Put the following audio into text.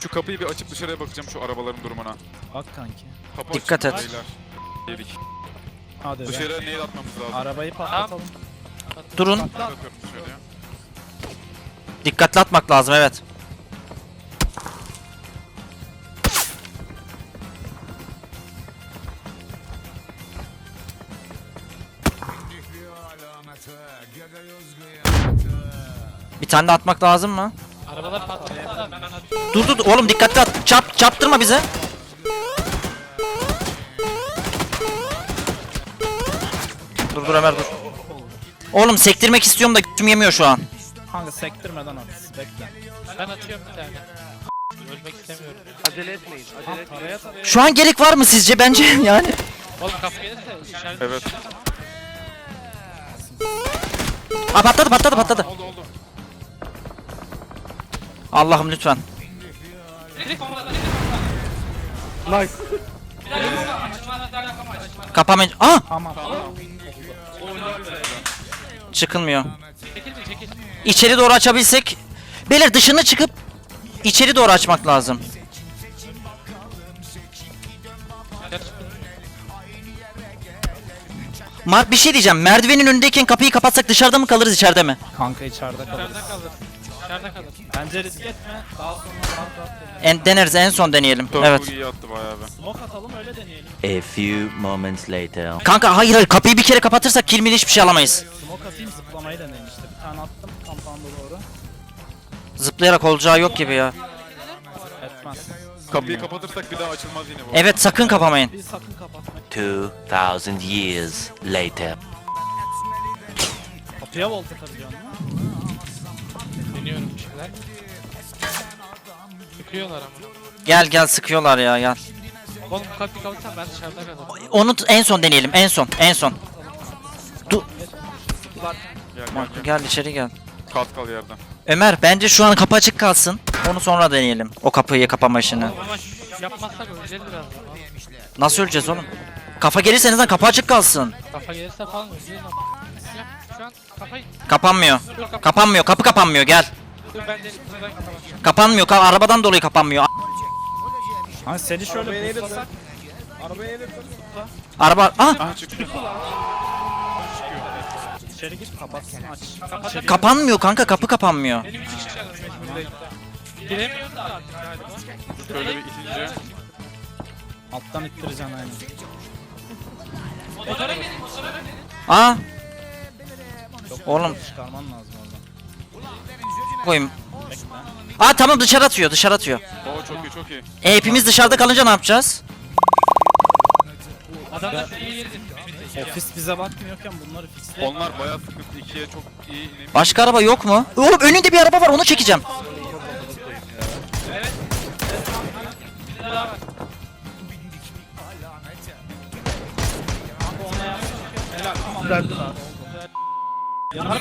Şu kapıyı bir açıp dışarıya bakacağım şu arabaların durumuna. Bak kanki. Kapı Dikkat açık et. beyler. Yedik. Hadi be. Dışarıya nail atmamız lazım. Arabayı patlatalım. Durun. Atıyorum dışarıya. Dikkatli atmak lazım evet. Bir tane de atmak lazım mı? Arabalar patladı. Dur dur dur, oğlum dikkatli at. Çap çaptırma bize. Dur dur Ömer dur. Oğlum sektirmek istiyorum da gücüm yemiyor şu an. Kanka sektirmeden at. Bekle. Ben atıyorum bir tane. Ölmek istemiyorum. Acele etmeyin. Acele etmeyin. Şu an gerek var mı sizce bence yani? Oğlum kapı gelirse Evet. Aa patladı patladı patladı. Oldu oldu. Allah'ım lütfen. Nice. Kapamayın. Aa Aman. çıkılmıyor. Çekil mi çekil. İçeri doğru açabilsek. Beyler dışına çıkıp içeri doğru açmak lazım. Mark bir şey diyeceğim. Merdivenin önündeyken kapıyı kapatsak dışarıda mı kalırız içeride mi? Kanka içeride kalırız. İçeride kalır. İçeride kalır. Bence risk etme. Daha sonra rahat rahat deneyelim. En, deneriz en son deneyelim. Tamam, Evet. Bu iyi attı bayağı be. Smoke atalım öyle deneyelim. A few moments later. Kanka hayır hayır kapıyı bir kere kapatırsak kilmin hiçbir şey alamayız. Smoke atayım zıplamayı deneyin işte. Bir tane attım kampanda doğru. Zıplayarak olacağı yok gibi ya. Etmez. Kapıyı kapatırsak bir daha açılmaz yine bu. Evet sakın kapamayın. Bir sakın. 2000 years later. Kapıya volt mi? Deniyorum bir şeyler. Çıkıyorlar ama. Gel gel sıkıyorlar ya gel. Oğlum kapıyı kapatsam ben dışarıda kalırım. Onu t- en son deneyelim en son en son. Gel gel gel. gel içeri gel. Kalk kal yerden. Ömer bence şu an kapı açık kalsın. Onu sonra deneyelim. O kapıyı kapama işini. Ama yapmazsak öleceğiz birazdan. Nasıl öleceğiz oğlum? Kafa gelirse en azından kapı açık kalsın. Kafa gelirse falan ama. Yap şu an kafayı. Kapanmıyor. Dur kapat. Kapanmıyor. Kapı kapanmıyor. Gel. Dur ben de buradan kapatacağım. Kapanmıyor. Ka- arabadan dolayı kapanmıyor. Hani seni şöyle puslasak. Arabaya eğilirsin. Araba ah çıktı. İçeri gir kapatsın aç. Kapatabilirim. kapanmıyor kanka. Kapı kapanmıyor. Benim Giremiyorum da artık galiba. Şöyle bir itince. Alttan ittireceksin aynı. Motora gelin motora gelin. Aa. Oğlum Çıkarman lazım oradan. koyayım. Aa tamam dışarı atıyor. Dışarı atıyor. Oo çok iyi çok iyi. E, hepimiz dışarıda kalınca ne yapacağız? Adam da şu iyi girdi. Ofis bize bakmıyorken bunları fixle. Onlar bayağı sıkıntı. İkiye çok iyi inemiyor. Başka araba yok mu? Oğlum önünde bir araba var. Onu çekeceğim. Helal. Tamam.